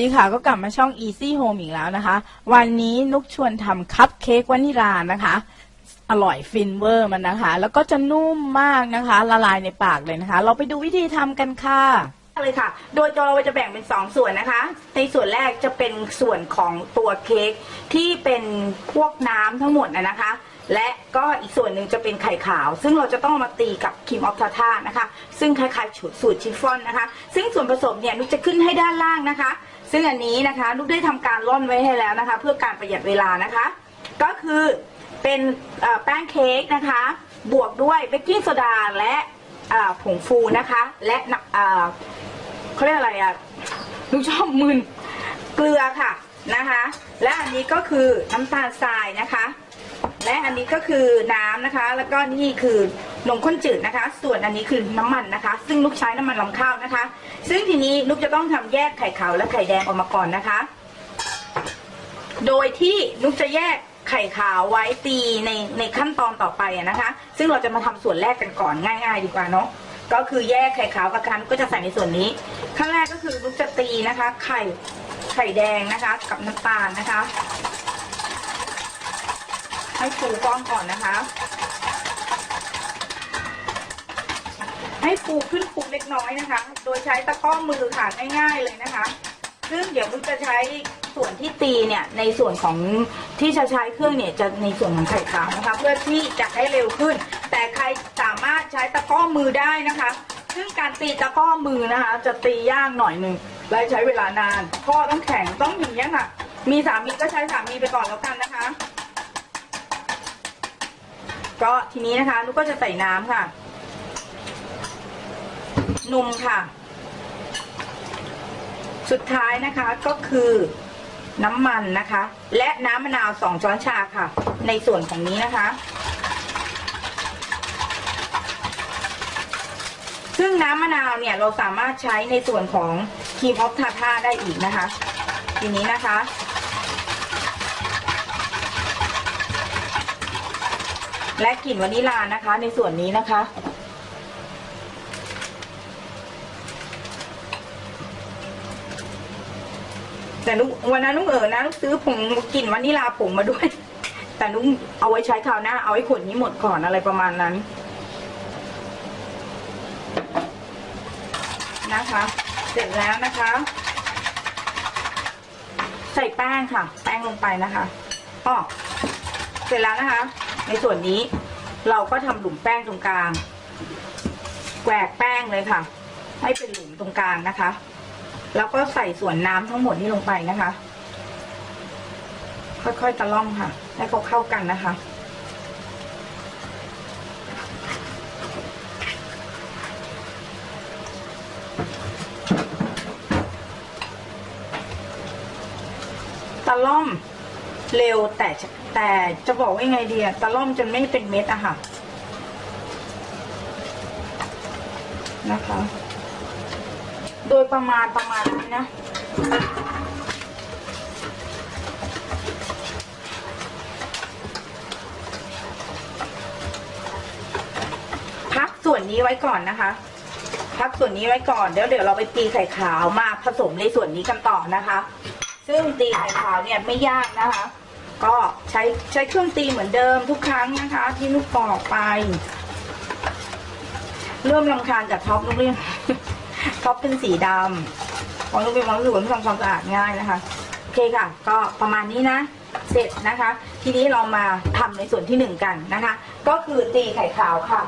ดีค่ะก็กลับมาช่อง Easy Home อีกแล้วนะคะ วันนี้นุกชวนทำคัพเค้กวานิลานะคะ อร่อยฟินเวอร์มันนะคะ แล้วก็จะนุ่มมากนะคะ ละลายในปากเลยนะคะ เราไปดูวิธีทำกันค่ะเลยค่ะ โดยเราจะแบ่งเป็น 2 ส่วนนะคะ ในส่วนแรกจะเป็นส่วนของตัวเค้กที่เป็นพวกน้ำทั้งหมดนะคะ และก็อีกส่วนหนึ่งจะเป็นไข่ขาว ซึ่งเราจะต้องมาตีกับครีมออฟทาทานะคะ ซึ่งคล้ายๆสูตรชิฟฟ่อนนะคะ ซึ่งส่วนผสมเนี่ยนุกจะขึ้นให้ด้านล่างนะคะ ซึ่งอันนี้นะคะนุกได้ทำการร่อนไว้ให้แล้วนะคะ เพื่อการประหยัดเวลานะคะ ก็คือเป็นแป้งเค้กนะคะ บวกด้วยเบกกิ้งโซดาและผงฟูนะคะ และเขาเรียกอะไรอะนุกชอบมึนเกลือค่ะนะคะ และอันนี้ก็คือน้ำตาลทรายนะคะ และอันนี้ก็คือน้ำนะคะ แล้วก็นี่คือนมข้นจืดนะคะ ส่วนอันนี้คือน้ำมันนะคะ ซึ่งลูกใช้น้ำมันลำข้าวนะคะ ซึ่งทีนี้ลูกจะต้องทำแยกไข่ขาวและไข่แดงออกมาก่อนนะคะ โดยที่นุกจะแยกไข่ขาวไว้ตีในในขั้นตอนต่อไปอะนะคะ ซึ่งเราจะมาทำส่วนแรกกันก่อนง่าย ๆ ดีกว่าเนาะก็คือแยกไข่ขาวกับกันก็จะใส่ในส่วนนี้ขั้นแรกก็คือนุกจะตีนะคะ ไข่ไข่แดงนะคะ กับน้ำตาลนะคะ ให้ฟูก้อนก่อนนะคะ ให้ฟูขึ้นฟูเล็กน้อยนะคะ โดยใช้ตะก้อมือค่ะง่าย ๆเลยนะคะ ซึ่งเดี๋ยวมุกจะใช้ส่วนที่ตีเนี่ยในส่วนของที่จะใช้เครื่องเนี่ยจะในส่วนของไข่ขาวนะคะ เพื่อที่จะให้เร็วขึ้น แต่ใครสามารถใช้ตะก้อมือได้นะคะ ซึ่งการตีตะก้อมือนะคะ จะตียากหน่อยหนึ่งและใช้เวลานานข้อต้องแข็งต้องอย่างนี้ยค่ะ มีสามีก็ใช้สามีไปก่อนแล้วกันนะคะ ก็ทีนี้นะคะนุกก็จะใส่น้ำค่ะ นมค่ะ สุดท้ายนะคะก็คือน้ำมันนะคะ และน้ำมะนาวสองช้อนชาค่ะ ในส่วนของนี้นะคะ ซึ่งน้ำมะนาวเนี่ยเราสามารถใช้ในส่วนของครีมออฟทาท่าได้อีกนะคะ ทีนี้นะคะ และกลิ่นวานิลานะคะ ในส่วนนี้นะคะ แต่นุกวันนั้นนุกเอ๋อนะนุกซื้อผงกลิ่นวานิลาผงมาด้วย แต่นุกเอาไว้ใช้คราวหน้า เอาไว้ขวดนี้หมดก่อนอะไรประมาณนั้น นะคะ เสร็จแล้วนะคะ ใส่แป้งค่ะ แป้งลงไปนะคะอ๋อเสร็จแล้วนะคะ ในส่วนนี้เราก็ทำหลุมแป้งตรงกลางแกวกแป้งเลยค่ะ ให้เป็นหลุมตรงกลางนะคะ แล้วก็ใส่ส่วนน้ำทั้งหมดนี้ลงไปนะคะ ค่อยๆตะล่อมค่ะ ให้เขาเข้ากันนะคะตะล่อมเร็วแต่ แต่จะบอกว่ายังไงดีอะตะล่อมจนไม่เป็นเม็ดอะค่ะ นะคะ โดยประมาณประมาณนี้นะพักส่วนนี้ไว้ก่อนนะคะพักส่วนนี้ไว้ก่อนเดี๋ยวเดี๋ยวเราไปตีไข่ขาวมาผสมในส่วนนี้กันต่อนะคะ ซึ่งตีไข่ขาวเนี่ยไม่ยากนะคะ ก็ใช้ใช้เครื่องตีเหมือนเดิมทุกครั้งนะคะ ที่นุกปอกไป เริ่มรำคาญจากท็อปลูกเรียนท็อปเป็นสีดำของลูกเป็นความรู้สึกว่าทำความสะอาดง่ายนะคะโอเคค่ะ ก็ประมาณนี้นะเสร็จนะคะ ทีนี้เรามาทำในส่วนที่หนึ่งกันนะคะ ก็คือตีไข่ขาวค่ะ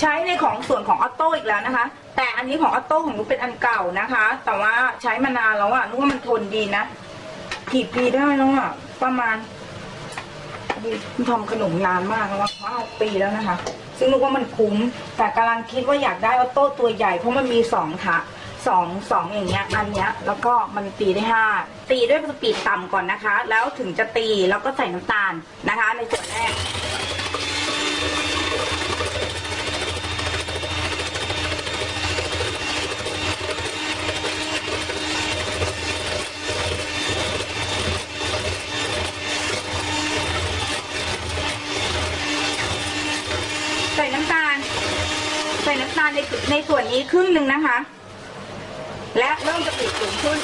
ใช้ในของส่วนของออโต้อีกแล้วนะคะ แต่อันนี้ของออโต้ของนุกเป็นอันเก่านะคะ แต่ว่าใช้มานานแล้วอะนุกว่ามันทนดีนะกี่ปีได้แล้วอะประมาณทำขนมนานมากแล้วห้าปีแล้วนะคะ ซึ่งนุกว่ามันคุ้ม แต่กำลังคิดว่าอยากได้ออโต้ตัวใหญ่เพราะมันมีสองค่ะสองสองอย่างเงี้ยอันเนี้ยแล้วก็มันตีได้ห้าตีด้วยสปีดต่ำก่อนนะคะ แล้วถึงจะตีแล้วก็ใส่น้ำตาลนะคะ ในส่วนแรก ใส่น้ำตาลในในส่วนนี้ครึ่งหนึ่งนะคะ และเริ่มจะปิดสูงขึ้น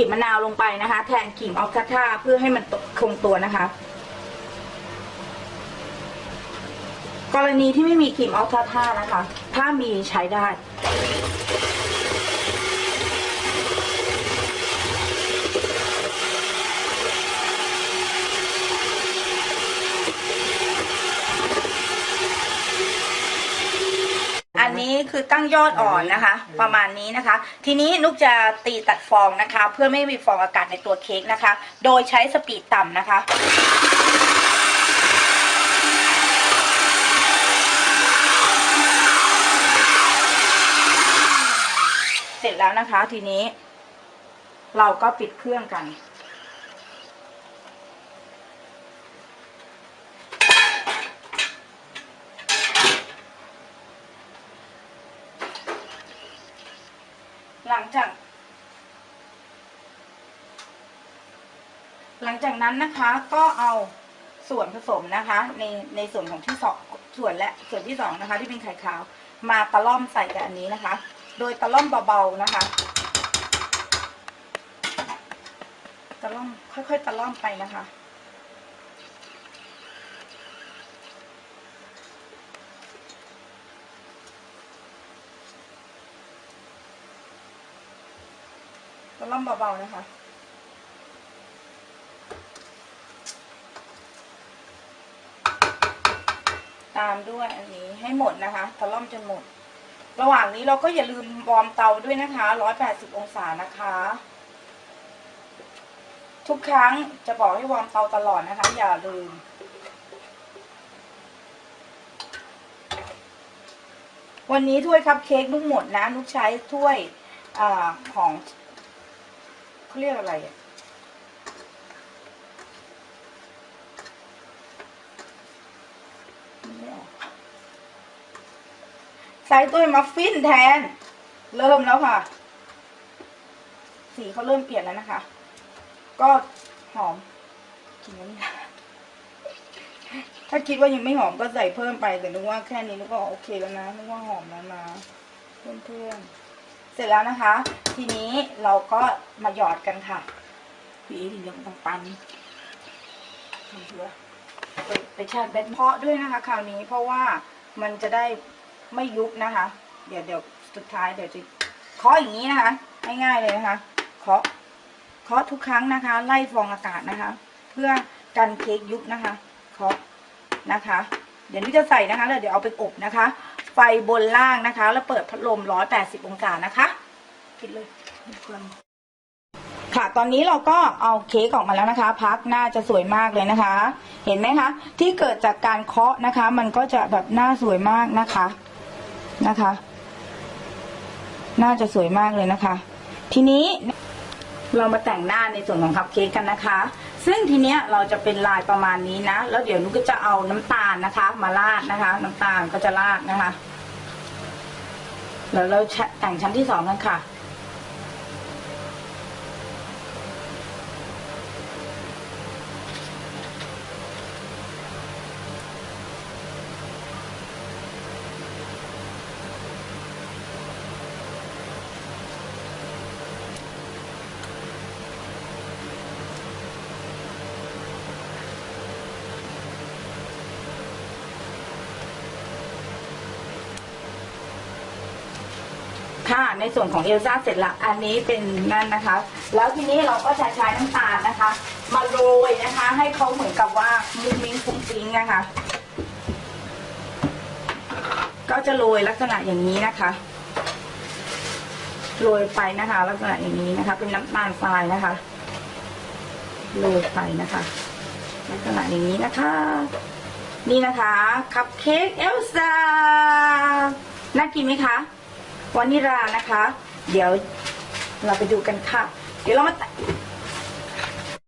บีบมะนาวลงไปนะคะ แทนกลิ่มออกคาท่าเพื่อให้มันคงตัวนะคะ กรณีที่ไม่มีกลิ่มออกคาท่านะคะ ถ้ามีใช้ได้ นี้คือตั้งยอดอ่อนนะคะ ประมาณนี้นะคะ ทีนี้นุกจะตีตัดฟองนะคะ เพื่อไม่มีฟองอากาศในตัวเค้กนะคะ โดยใช้สปีดต่ำนะคะเสร็จแล้วนะคะทีนี้ เราก็ปิดเครื่องกัน หลังจาก หลังจากนั้นนะคะก็เอาส่วนผสมนะคะ ในในส่วนของที่สองส่วนและส่วนที่สองนะคะ ที่เป็นไข่ขาว มาตะล่อมใส่กับอันนี้นะคะ โดยตะล่อมเบาๆนะคะตะล่อมค่อยๆตะล่อมไปนะคะ ล่อมเบาๆนะคะตามด้วยอันนี้ให้หมดนะคะตะล่อมจนหมด ระหว่างนี้เราก็อย่าลืมวอร์มเตาด้วยนะคะ180องศานะคะ ทุกครั้งจะบอกให้วอร์มเตาตลอดนะคะ อย่าลืม วันนี้ถ้วยคัพเค้กนุกหมดนะนุกใช้ถ้วยอของ เขาเรียกอะไรอะไม่ออกใส่ถ้วมัฟฟินแทน เริ่มแล้วค่ะ สีเขาเริ่มเปลี่ยนแล้วนะคะ ก็หอมกินน้ำยาถ้าคิดว่ายังไม่หอมก็ใส่เพิ่มไปแต่นึกว่าแค่นี้นึกว่าโอเคแล้วนะนึกว่าหอมแล้วนะเพื่อนๆ ร็จแล้วนะคะ ทีนี้เราก็มาหยอดกันค่ะพี่อีถึงยังต้องปันทำเพื่อไปไปชาร์จแบตเพาะด้วยนะคะคราวนี้เพราะว่ามันจะได้ไม่ยุบนะคะ เดี๋ยวเดี๋ยวสุดท้ายเดี๋ยวจะเคาะอย่างนี้นะคะง่ายๆเลยนะคะเคาะเคาะทุกครั้งนะคะ ไล่ฟองอากาศนะคะ เพื่อกันเค้กยุบนะคะเคาะนะคะ เดี๋ยวนี้จะใส่นะคะแล้วเดี๋ยวเอาไปอบนะคะ ไฟบนล่างนะคะ แล้วเปิดพัดลม 180 องศานะคะ ปิดเลยเพื่อนค่ะ ตอนนี้เราก็เอาเค้กออกมาแล้วนะคะ พักหน้าจะสวยมากเลยนะคะ เห็นไหมคะ ที่เกิดจากการเคาะนะคะ มันก็จะแบบหน้าสวยมากนะคะนะคะ น่าจะสวยมากเลยนะคะ ทีนี้เรามาแต่งหน้าในส่วนของคัพเค้กกันนะคะ ซึ่งทีเนี้ยเราจะเป็นลายประมาณนี้นะ แล้วเดี๋ยวนุกก็จะเอาน้ำตาลนะคะ มาราดนะคะ น้ำตาลก็จะราดนะคะ แล้วเราแต่งชั้นที่สองกันค่ะ ค่ะ ในส่วนของเอลซ่าเสร็จละอันนี้เป็นนั่นนะคะ แล้วทีนี้เราก็จะใช้น้ำตาลนะคะ มาโรยนะคะ ให้เขาเหมือนกับว่ามุ้งมิ้งฟุ้งฟิ้งนะคะ ก็จะโรยลักษณะอย่างนี้นะคะโรยไปนะคะ ลักษณะอย่างนี้นะคะ เป็นน้ำตาลทรายนะคะโรยไปนะคะ ลักษณะอย่างนี้นะคะ นี่นะคะ คัพเค้กเอลซ่าน่ากินไหมคะ วานิลานะคะ เดี๋ยวเราไปดูกันค่ะ เดี๋ยวเรามา